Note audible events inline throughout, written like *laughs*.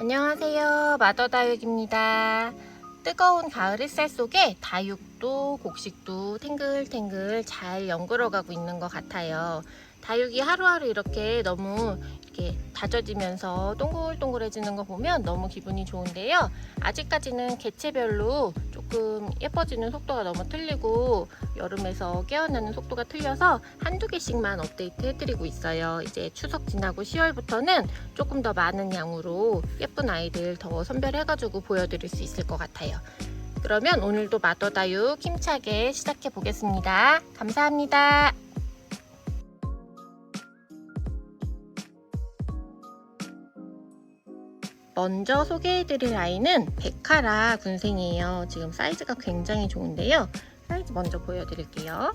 안녕하세요. 마더다육입니다. 뜨거운 가을 햇살 속에 다육도 곡식도 탱글탱글 잘 연그러 가고 있는 것 같아요. 다육이 하루하루 이렇게 너무 이렇게 다져지면서 동글동글해지는 거 보면 너무 기분이 좋은데요. 아직까지는 개체별로 조금 예뻐지는 속도가 너무 틀리고 여름에서 깨어나는 속도가 틀려서 한두 개씩만 업데이트 해드리고 있어요. 이제 추석 지나고 10월부터는 조금 더 많은 양으로 예쁜 아이들 더 선별해가지고 보여드릴 수 있을 것 같아요. 그러면 오늘도 마더다육 힘차게 시작해 보겠습니다. 감사합니다. 먼저 소개해드릴 아이는 베카라 군생이에요. 지금 사이즈가 굉장히 좋은데요. 사이즈 먼저 보여드릴게요.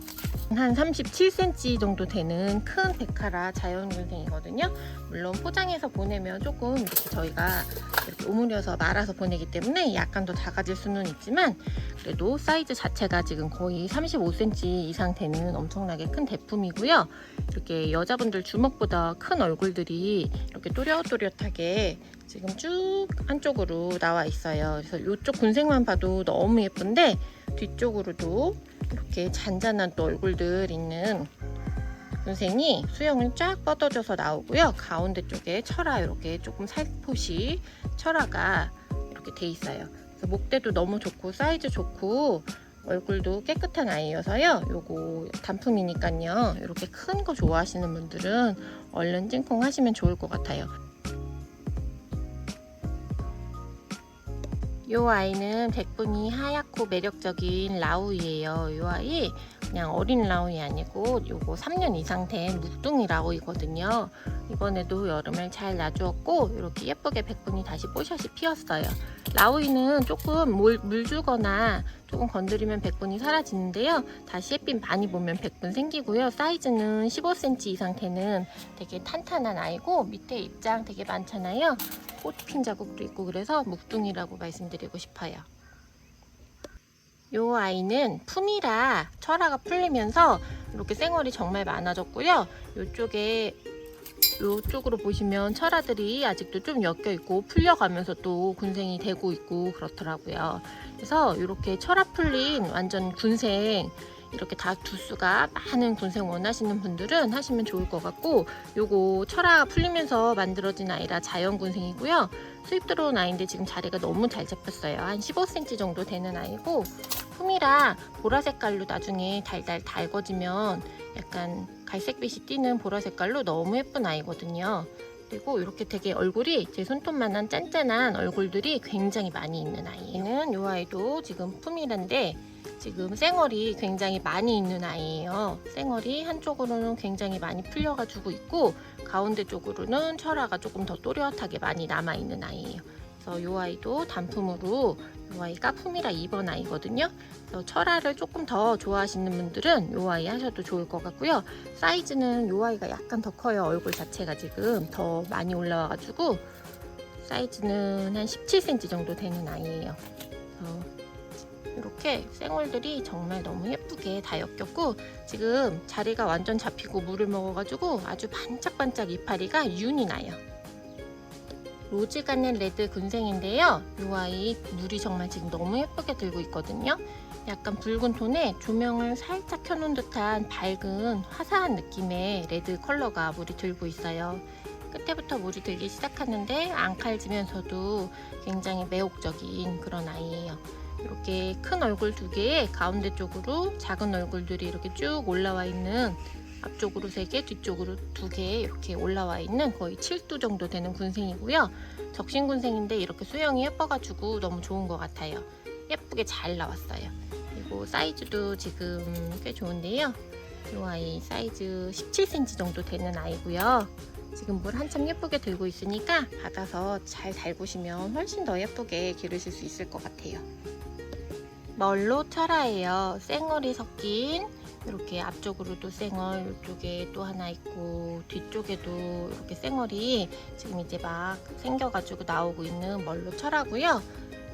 한 37cm 정도 되는 큰 베카라 자연군생이거든요. 물론 포장해서 보내면 조금 이렇게 저희가 이렇게 오므려서 말아서 보내기 때문에 약간 더 작아질 수는 있지만 그래도 사이즈 자체가 지금 거의 35cm 이상 되는 엄청나게 큰 대품이고요. 이렇게 여자분들 주먹보다 큰 얼굴들이 이렇게 또렷또렷하게 지금 쭉 한쪽으로 나와 있어요. 그래서 이쪽 군생만 봐도 너무 예쁜데 뒤쪽으로도 이렇게 잔잔한 또 얼굴들 있는 군생이 수영을 쫙 뻗어져서 나오고요. 가운데 쪽에 철화 이렇게 조금 살포시 철화가 이렇게 돼 있어요. 목대도 너무 좋고 사이즈 좋고 얼굴도 깨끗한 아이여서요. 요거 단품이니까요. 이렇게 큰 거 좋아하시는 분들은 얼른 찐콩 하시면 좋을 것 같아요. 요 아이는 백분이 하얗고 매력적인 라우이에요. 요 아이 그냥 어린 라우이 아니고 요거 3년 이상 된 묵둥이 라우이거든요. 이번에도 여름을 잘 놔주었고 이렇게 예쁘게 백분이 다시 뽀샷이 피었어요. 라우이는 조금 물, 물 주거나 조금 건드리면 백분이 사라지는데요. 다시 햇빛 많이 보면 백분 생기고요. 사이즈는 15cm 이상 되는 되게 탄탄한 아이고 밑에 입장 되게 많잖아요. 꽃핀 자국도 있고 그래서 묵둥이라고 말씀드리고 싶어요. 요 아이는 품이라 철화가 풀리면서 이렇게 쌩얼이 정말 많아졌고요. 요쪽에 요쪽으로 보시면 철화들이 아직도 좀 엮여 있고 풀려가면서 또 군생이 되고 있고 그렇더라고요. 그래서 이렇게 철화 풀린 완전 군생 이렇게 다 두수가 많은 군생 원하시는 분들은 하시면 좋을 것 같고 요거 철화 풀리면서 만들어진 아이라 자연 군생이고요. 수입 들어온 아이인데 지금 자리가 너무 잘 잡혔어요. 한 15cm 정도 되는 아이고 품이라 보라 색깔로 나중에 달달 달궈지면 약간 갈색빛이 띠는 보라 색깔로 너무 예쁜 아이거든요. 그리고 이렇게 되게 얼굴이 제 손톱만한 짠짠한 얼굴들이 굉장히 많이 있는 아이는 이 아이도 지금 품이란데 지금 쌩얼이 굉장히 많이 있는 아이예요. 쌩얼이 한쪽으로는 굉장히 많이 풀려가지고 있고 가운데 쪽으로는 철화가 조금 더 또렷하게 많이 남아 있는 아이예요. 그래서 이 아이도 단품으로 이 아이가 품이라 2번 아이거든요. 그래서 철화를 조금 더 좋아하시는 분들은 이 아이 하셔도 좋을 것 같고요. 사이즈는 이 아이가 약간 더 커요. 얼굴 자체가 지금 더 많이 올라와가지고 사이즈는 한 17cm 정도 되는 아이예요. 이렇게 쌩얼들이 정말 너무 예쁘게 다 엮였고 지금 자리가 완전 잡히고 물을 먹어가지고 아주 반짝반짝 이파리가 윤이 나요. 로즈가넨 레드 군생인데요. 이 아이 물이 정말 지금 너무 예쁘게 들고 있거든요. 약간 붉은 톤에 조명을 살짝 켜놓은 듯한 밝은 화사한 느낌의 레드 컬러가 물이 들고 있어요. 끝에부터 물이 들기 시작하는데 앙칼지면서도 굉장히 매혹적인 그런 아이예요. 이렇게 큰 얼굴 두 개에 가운데 쪽으로 작은 얼굴들이 이렇게 쭉 올라와 있는 앞쪽으로 세 개, 뒤쪽으로 두 개 이렇게 올라와 있는 거의 7두 정도 되는 군생이고요. 적신 군생인데 이렇게 수영이 예뻐가지고 너무 좋은 것 같아요. 예쁘게 잘 나왔어요. 그리고 사이즈도 지금 꽤 좋은데요. 이 아이 사이즈 17cm 정도 되는 아이고요. 지금 물 한참 예쁘게 들고 있으니까 받아서 잘 달구시면 훨씬 더 예쁘게 기르실 수 있을 것 같아요. 멀로 철화예요. 쌩얼이 섞인 이렇게 앞쪽으로도 쌩얼, 이쪽에 또 하나 있고 뒤쪽에도 이렇게 쌩얼이 지금 이제 막 생겨가지고 나오고 있는 멀로 철화고요.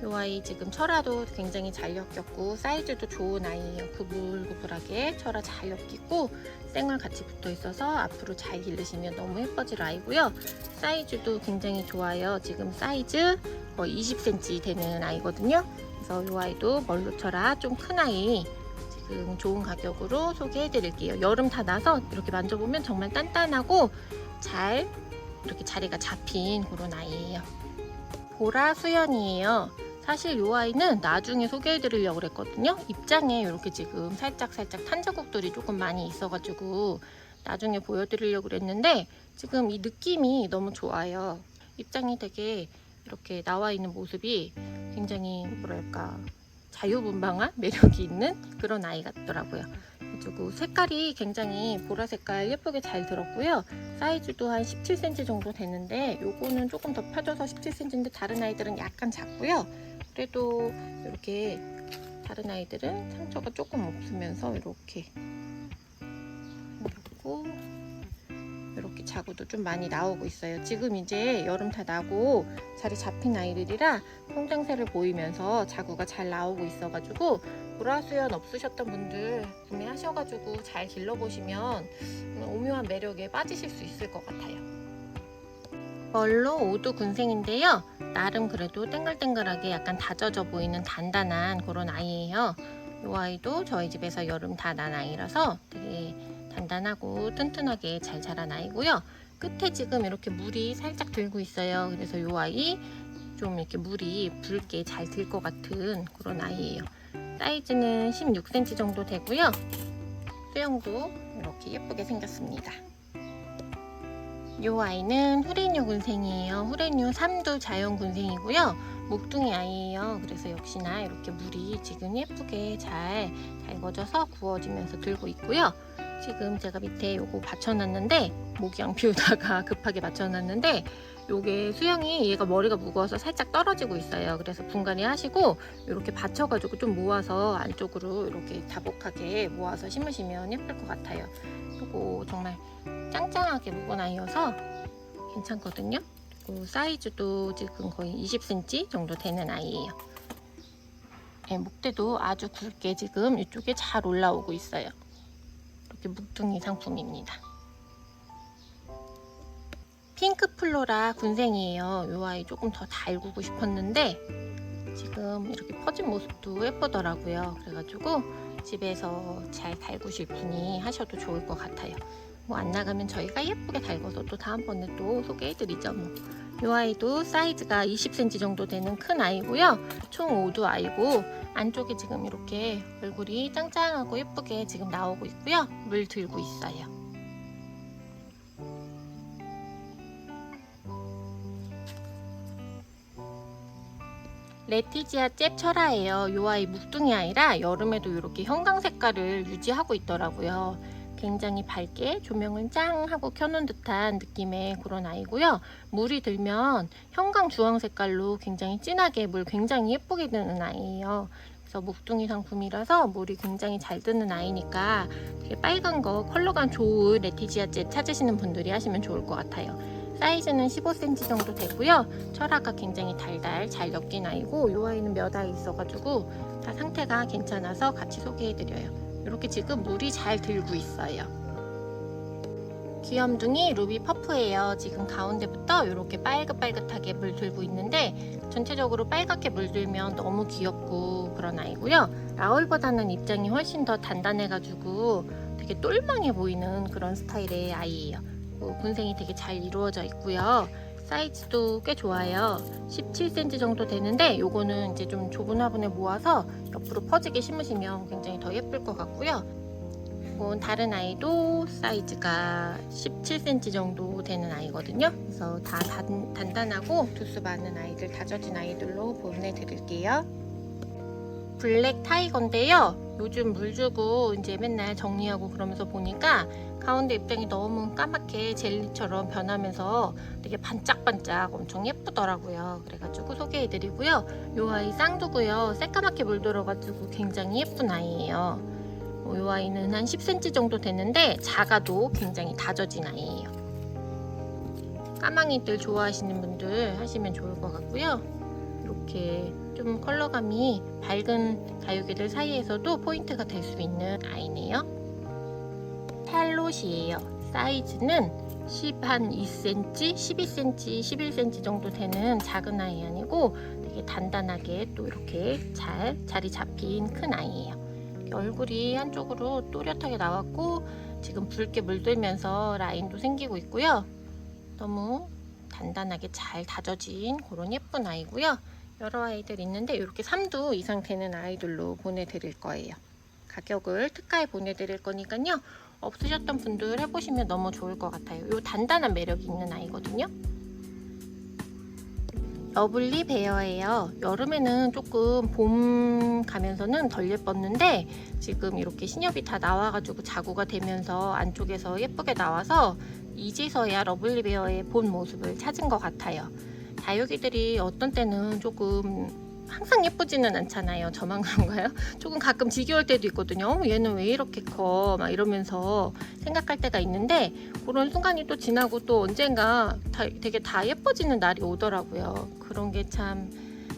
이 아이 지금 철화도 굉장히 잘 엮였고 사이즈도 좋은 아이예요. 구불구불하게 철화 잘 엮이고 쌩얼 같이 붙어 있어서 앞으로 잘 기르시면 너무 예뻐질 아이고요. 사이즈도 굉장히 좋아요. 지금 사이즈 거의 20cm 되는 아이거든요. 그래서 이 아이도 멀루철화 좀큰 아이 지금 좋은 가격으로 소개해 드릴게요. 여름 다 나서 이렇게 만져보면 정말 단단하고 잘 이렇게 자리가 잡힌 그런 아이예요. 보라 수연이에요. 사실 이 아이는 나중에 소개해 드리려고 그랬거든요. 입장에 이렇게 지금 살짝 살짝 탄자국들이 조금 많이 있어가지고 나중에 보여드리려고 그랬는데 지금 이 느낌이 너무 좋아요. 입장이 되게 이렇게 나와 있는 모습이 굉장히 뭐랄까 자유분방한 매력이 있는 그런 아이 같더라고요. 그리고 색깔이 굉장히 보라 색깔 예쁘게 잘 들었고요. 사이즈도 한 17cm 정도 되는데 요거는 조금 더 펴져서 17cm인데 다른 아이들은 약간 작고요. 그래도 이렇게 다른 아이들은 상처가 조금 없으면서 이렇게 그리고 이렇게 자구도 좀 많이 나오고 있어요. 지금 이제 여름 다 나고 자리 잡힌 아이들이라 성장세를 보이면서 자구가 잘 나오고 있어가지고 보라수연 없으셨던 분들 구매하셔가지고 잘 길러보시면 오묘한 매력에 빠지실 수 있을 것 같아요. 멀로 오두 군생인데요. 나름 그래도 땡글땡글하게 약간 다져져 보이는 단단한 그런 아이예요. 이 아이도 저희 집에서 여름 다 난 아이라서 되게 단단하고 튼튼하게 잘 자란 아이고요. 끝에 지금 이렇게 물이 살짝 들고 있어요. 그래서 이 아이 좀 이렇게 물이 붉게 잘 들 것 같은 그런 아이예요. 사이즈는 16cm 정도 되고요. 수영도 이렇게 예쁘게 생겼습니다. 이 아이는 후레뉴 군생이에요. 후레뉴 3두 자연 군생이고요. 목둥이 아이예요. 그래서 역시나 이렇게 물이 지금 예쁘게 잘 달궈져서 구워지면서 들고 있고요. 지금 제가 밑에 요거 받쳐놨는데 모기향 피우다가 *laughs* 급하게 받쳐놨는데 요게 수영이 얘가 머리가 무거워서 살짝 떨어지고 있어요. 그래서 분갈이 하시고 이렇게 받쳐가지고 좀 모아서 안쪽으로 이렇게 다복하게 모아서 심으시면 예쁠 것 같아요. 요거 정말 짱짱하게 묵은 아이여서 괜찮거든요. 그리고 사이즈도 지금 거의 20cm 정도 되는 아이예요. 네, 목대도 아주 굵게 지금 이쪽에 잘 올라오고 있어요. 이렇게 묵둥이 상품입니다. 핑크 플로라 군생이에요. 이 아이 조금 더 달구고 싶었는데 지금 이렇게 퍼진 모습도 예쁘더라고요. 그래가지고 집에서 잘 달구실 분이 하셔도 좋을 것 같아요. 뭐 안 나가면 저희가 예쁘게 달궈서 또 다음번에 또 소개해드리죠. 뭐. 이 아이도 사이즈가 20cm 정도 되는 큰 아이고요. 총 5두 아이고 안쪽에 지금 이렇게 얼굴이 짱짱하고 예쁘게 지금 나오고 있고요. 물 들고 있어요. 레티지아 잽 철화예요. 이 아이 묵둥이 아이라 여름에도 이렇게 형광 색깔을 유지하고 있더라고요. 굉장히 밝게 조명을 짱 하고 켜놓은 듯한 느낌의 그런 아이고요. 물이 들면 형광 주황 색깔로 굉장히 진하게 물 굉장히 예쁘게 드는 아이예요. 그래서 목둥이 상품이라서 물이 굉장히 잘 드는 아이니까 빨간 거 컬러감 좋은 레티지아 젯 찾으시는 분들이 하시면 좋을 것 같아요. 사이즈는 15cm 정도 되고요. 철화가 굉장히 달달 잘 엮인 아이고 이 아이는 몇 아이 있어가지고 다 상태가 괜찮아서 같이 소개해드려요. 이렇게 지금 물이 잘 들고 있어요. 귀염둥이 루비 퍼프예요. 지금 가운데부터 이렇게 빨긋빨긋하게 물 들고 있는데 전체적으로 빨갛게 물들면 너무 귀엽고 그런 아이고요. 라울보다는 입장이 훨씬 더 단단해가지고 되게 똘망해 보이는 그런 스타일의 아이예요. 뭐 군생이 되게 잘 이루어져 있고요. 사이즈도 꽤 좋아요. 17cm 정도 되는데 요거는 이제 좀 좁은 화분에 모아서 옆으로 퍼지게 심으시면 굉장히 더 예쁠 것 같고요. 이건 다른 아이도 사이즈가 17cm 정도 되는 아이거든요. 그래서 다 단, 단단하고 두수 많은 아이들, 다져진 아이들로 보내드릴게요. 블랙 타이거인데요. 요즘 물 주고 이제 맨날 정리하고 그러면서 보니까 가운데 입장이 너무 까맣게 젤리처럼 변하면서 되게 반짝반짝 엄청 예쁘더라고요. 그래가지고 소개해드리고요. 요 아이 쌍두고요. 새까맣게 물들어가지고 굉장히 예쁜 아이예요. 어, 요 아이는 한 10cm 정도 되는데 작아도 굉장히 다져진 아이예요. 까망이들 좋아하시는 분들 하시면 좋을 것 같고요. 이렇게 좀 컬러감이 밝은 다육이들 사이에서도 포인트가 될 수 있는 아이네요. 탈롯이에요. 사이즈는 10한 2cm, 12cm, 11cm 정도 되는 작은 아이 아니고 되게 단단하게 또 이렇게 잘 자리 잡힌 큰 아이예요. 얼굴이 한쪽으로 또렷하게 나왔고 지금 붉게 물들면서 라인도 생기고 있고요. 너무 단단하게 잘 다져진 그런 예쁜 아이고요. 여러 아이들 있는데 이렇게 3두 이상 되는 아이들로 보내드릴 거예요. 가격을 특가에 보내드릴 거니까요. 없으셨던 분들 해보시면 너무 좋을 것 같아요. 이 단단한 매력이 있는 아이거든요. 러블리 베어예요. 여름에는 조금 봄 가면서는 덜 예뻤는데 지금 이렇게 신엽이 다 나와가지고 자구가 되면서 안쪽에서 예쁘게 나와서 이제서야 러블리 베어의 본 모습을 찾은 것 같아요. 다육이들이 어떤 때는 조금 항상 예쁘지는 않잖아요. 저만 그런가요? *laughs* 조금 가끔 지겨울 때도 있거든요. 어, 얘는 왜 이렇게 커? 막 이러면서 생각할 때가 있는데 그런 순간이 또 지나고 또 언젠가 다, 되게 다 예뻐지는 날이 오더라고요. 그런 게 참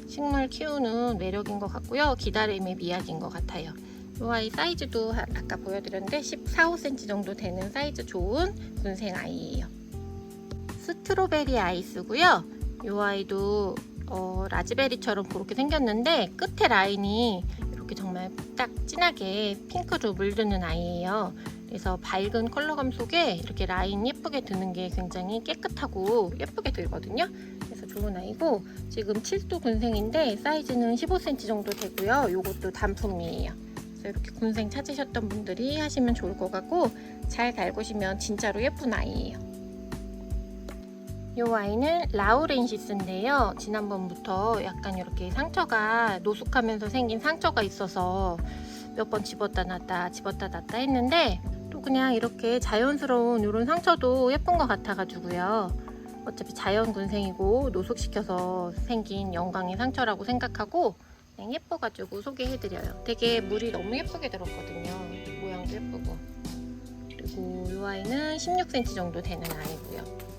식물 키우는 매력인 것 같고요. 기다림의 미학인 것 같아요. 이 아이 사이즈도 아- 아까 보여드렸는데 14, 5cm 정도 되는 사이즈 좋은 군생 아이예요. 스트로베리 아이스고요. 이 아이도 어, 라즈베리처럼 그렇게 생겼는데 끝에 라인이 이렇게 정말 딱 진하게 핑크로 물드는 아이예요. 그래서 밝은 컬러감 속에 이렇게 라인 예쁘게 드는 게 굉장히 깨끗하고 예쁘게 들거든요. 그래서 좋은 아이고 지금 7도 군생인데 사이즈는 15cm 정도 되고요. 이것도 단품이에요. 그래서 이렇게 군생 찾으셨던 분들이 하시면 좋을 것 같고 잘 달구시면 진짜로 예쁜 아이예요. 이 아이는 라우렌시스인데요. 지난번부터 약간 이렇게 상처가 노숙하면서 생긴 상처가 있어서 몇 번 집었다 놨다 집었다 놨다 했는데 또 그냥 이렇게 자연스러운 이런 상처도 예쁜 것 같아가지고요. 어차피 자연 군생이고 노숙시켜서 생긴 영광의 상처라고 생각하고 그냥 예뻐가지고 소개해드려요. 되게 물이 너무 예쁘게 들었거든요. 모양도 예쁘고. 그리고 이 아이는 16cm 정도 되는 아이고요.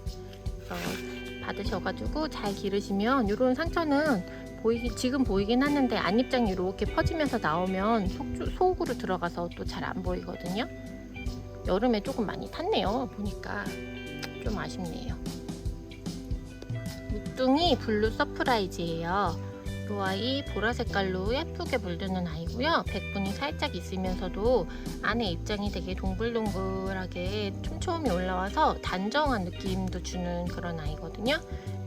받으셔가지고 잘 기르시면 이런 상처는 보이기 지금 보이긴 하는데 안입장이 이렇게 퍼지면서 나오면 속, 속으로 들어가서 또 잘 안 보이거든요. 여름에 조금 많이 탔네요. 보니까 좀 아쉽네요. 묵둥이 블루 서프라이즈예요. 이 아이 보라 색깔로 예쁘게 물드는 아이고요. 백분이 살짝 있으면서도 안에 입장이 되게 동글동글하게 촘촘히 올라와서 단정한 느낌도 주는 그런 아이거든요.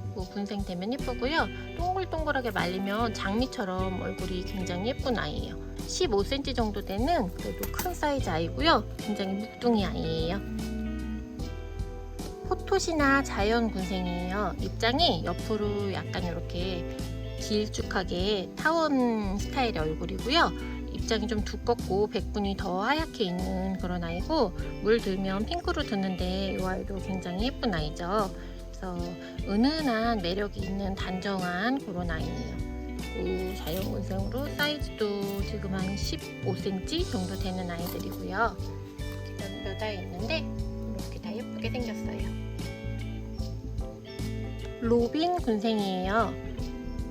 그리고 군생되면 예쁘고요. 동글동글하게 말리면 장미처럼 얼굴이 굉장히 예쁜 아이예요. 15cm 정도 되는 그래도 큰 사이즈 아이고요. 굉장히 묵둥이 아이예요. 포토시나 자연 군생이에요. 입장이 옆으로 약간 이렇게 길쭉하게 타원 스타일의 얼굴이고요. 입장이 좀 두껍고 백분이 더 하얗게 있는 그런 아이고 물 들면 핑크로 드는데 이 아이도 굉장히 예쁜 아이죠. 그래서 은은한 매력이 있는 단정한 그런 아이예요. 그 자연군생으로 사이즈도 지금 한 15cm 정도 되는 아이들이고요. 몇 아이 있는데 이렇게 다 예쁘게 생겼어요. 로빈 군생이에요.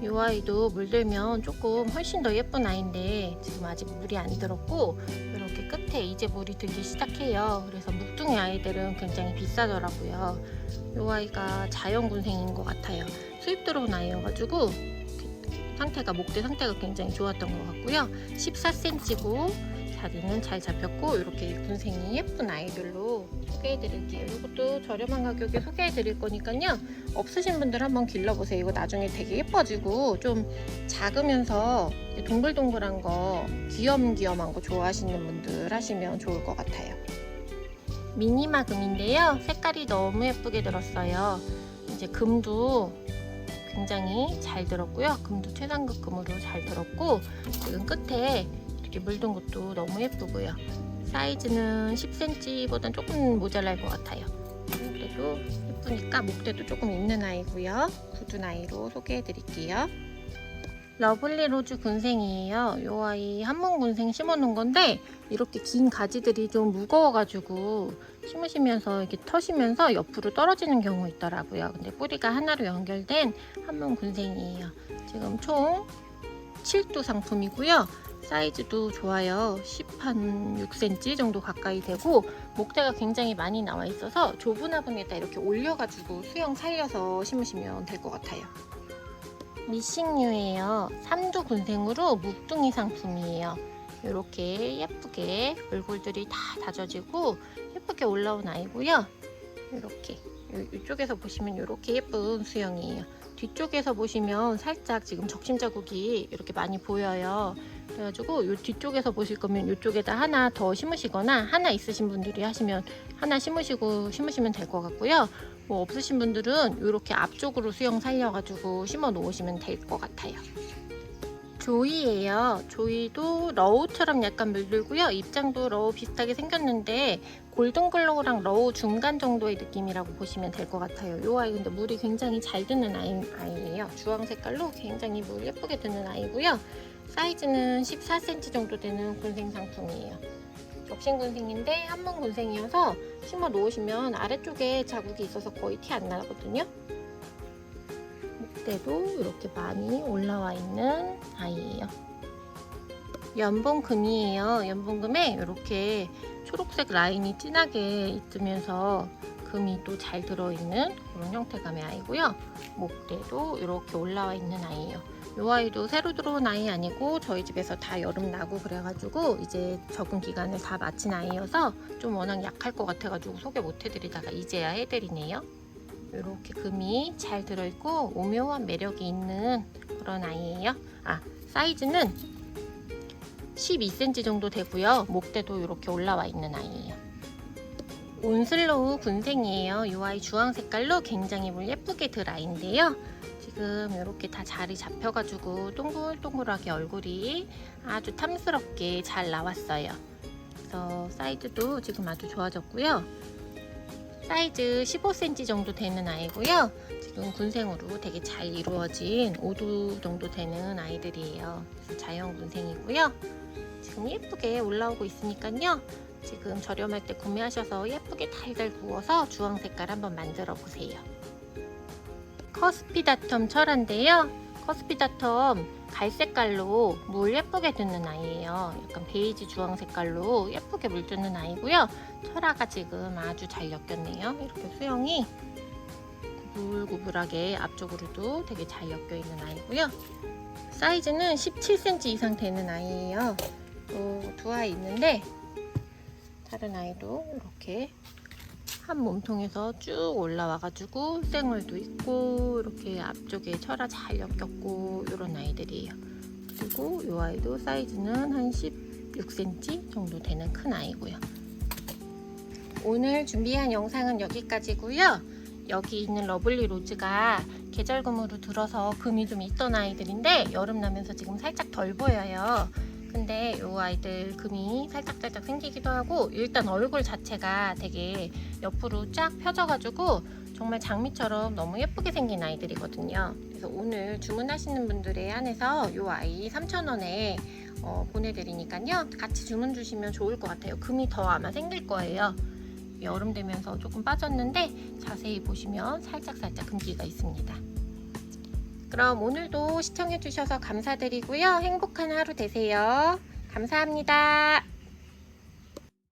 이 아이도 물들면 조금 훨씬 더 예쁜 아이인데 지금 아직 물이 안 들었고 이렇게 끝에 이제 물이 들기 시작해요. 그래서 묵둥이 아이들은 굉장히 비싸더라고요. 이 아이가 자연군생인 것 같아요. 수입 들어온 아이여가지고 상태가 목대 상태가 굉장히 좋았던 것 같고요. 14cm고 자리는 잘 잡혔고 이렇게 군생이 예쁜 아이들로 소개해드릴게요. 이것도 저렴한 가격에 소개해드릴 거니까요. 없으신 분들 한번 길러보세요. 이거 나중에 되게 예뻐지고 좀 작으면서 동글동글한 거, 귀염귀염한 거 좋아하시는 분들 하시면 좋을 것 같아요. 미니마 금인데요. 색깔이 너무 예쁘게 들었어요. 이제 금도 굉장히 잘 들었고요. 금도 최상급 금으로 잘 들었고 지금 끝에 이렇게 물든 것도 너무 예쁘고요. 사이즈는 10cm보단 조금 모자랄 것 같아요. 그래도 예쁘니까 목대도 조금 있는 아이고요. 굳은 아이로 소개해 드릴게요. 러블리 로즈 군생이에요. 이 아이 한문 군생 심어놓은 건데 이렇게 긴 가지들이 좀 무거워가지고 심으시면서 이렇게 터시면서 옆으로 떨어지는 경우 있더라고요. 근데 뿌리가 하나로 연결된 한문 군생이에요. 지금 총 7도 상품이고요. 사이즈도 좋아요. 10한 6cm 정도 가까이 되고 목대가 굉장히 많이 나와 있어서 좁은 화분에다 이렇게 올려가지고 수영 살려서 심으시면 될 것 같아요. 미싱류예요. 3두 군생으로 묵둥이 상품이에요. 이렇게 예쁘게 얼굴들이 다 다져지고 예쁘게 올라온 아이고요. 이렇게 이쪽에서 보시면 이렇게 예쁜 수영이에요. 뒤쪽에서 보시면 살짝 지금 적심 자국이 이렇게 많이 보여요. 그래가지고 이 뒤쪽에서 보실 거면 이쪽에다 하나 더 심으시거나 하나 있으신 분들이 하시면 하나 심으시고 심으시면 될 것 같고요. 뭐 없으신 분들은 이렇게 앞쪽으로 수영 살려가지고 심어 놓으시면 될 것 같아요. 조이예요. 조이도 러우처럼 약간 물들고요. 입장도 러우 비슷하게 생겼는데 골든글로우랑 러우 중간 정도의 느낌이라고 보시면 될 것 같아요. 이 아이 근데 물이 굉장히 잘 드는 아이, 아이예요. 주황 색깔로 굉장히 물 예쁘게 드는 아이고요. 사이즈는 14cm 정도 되는 군생 상품이에요. 적신 군생인데 한문 군생이어서 심어 놓으시면 아래쪽에 자국이 있어서 거의 티 안 나거든요. 목대도 이렇게 많이 올라와 있는 아이예요. 연봉금이에요. 연봉금에 이렇게 초록색 라인이 진하게 있으면서 금이 또 잘 들어있는 그런 형태감의 아이고요. 목대도 이렇게 올라와 있는 아이예요. 이 아이도 새로 들어온 아이 아니고 저희 집에서 다 여름 나고 그래가지고 이제 적응 기간을 다 마친 아이여서 좀 워낙 약할 것 같아가지고 소개 못 해드리다가 이제야 해드리네요. 이렇게 금이 잘 들어있고 오묘한 매력이 있는 그런 아이예요. 아 사이즈는 12cm 정도 되고요. 목대도 이렇게 올라와 있는 아이예요. 온슬로우 군생이에요. 이 아이 주황 색깔로 굉장히 물 예쁘게 들 아이인데요. 지금 이렇게 다 자리 잡혀가지고 동글동글하게 얼굴이 아주 탐스럽게 잘 나왔어요. 그래서 사이즈도 지금 아주 좋아졌고요. 사이즈 15cm 정도 되는 아이고요. 지금 군생으로 되게 잘 이루어진 5도 정도 되는 아이들이에요. 자연 군생이고요. 지금 예쁘게 올라오고 있으니까요. 지금 저렴할 때 구매하셔서 예쁘게 달달 구워서 주황 색깔 한번 만들어 보세요. 커스피다텀 철화인데요. 커스피다텀 갈색깔로 물 예쁘게 드는 아이예요. 약간 베이지 주황 색깔로 예쁘게 물 드는 아이고요. 철화가 지금 아주 잘 엮였네요. 이렇게 수영이 구불구불하게 앞쪽으로도 되게 잘 엮여 있는 아이고요. 사이즈는 17cm 이상 되는 아이예요. 또 두 아이 있는데 다른 아이도 이렇게 한 몸통에서 쭉 올라와가지고 쌩얼도 있고 이렇게 앞쪽에 철화 잘 엮였고 이런 아이들이에요. 그리고 이 아이도 사이즈는 한 16cm 정도 되는 큰 아이고요. 오늘 준비한 영상은 여기까지고요. 여기 있는 러블리 로즈가 계절금으로 들어서 금이 좀 있던 아이들인데 여름 나면서 지금 살짝 덜 보여요. 근데 이 아이들 금이 살짝살짝 생기기도 하고 일단 얼굴 자체가 되게 옆으로 쫙 펴져가지고 정말 장미처럼 너무 예쁘게 생긴 아이들이거든요. 그래서 오늘 주문하시는 분들에 한해서 이 아이 3,000원에 어, 보내드리니까요. 같이 주문 주시면 좋을 것 같아요. 금이 더 아마 생길 거예요. 여름 되면서 조금 빠졌는데 자세히 보시면 살짝살짝 금기가 있습니다. 그럼 오늘도 시청해주셔서 감사드리고요. 행복한 하루 되세요. 감사합니다.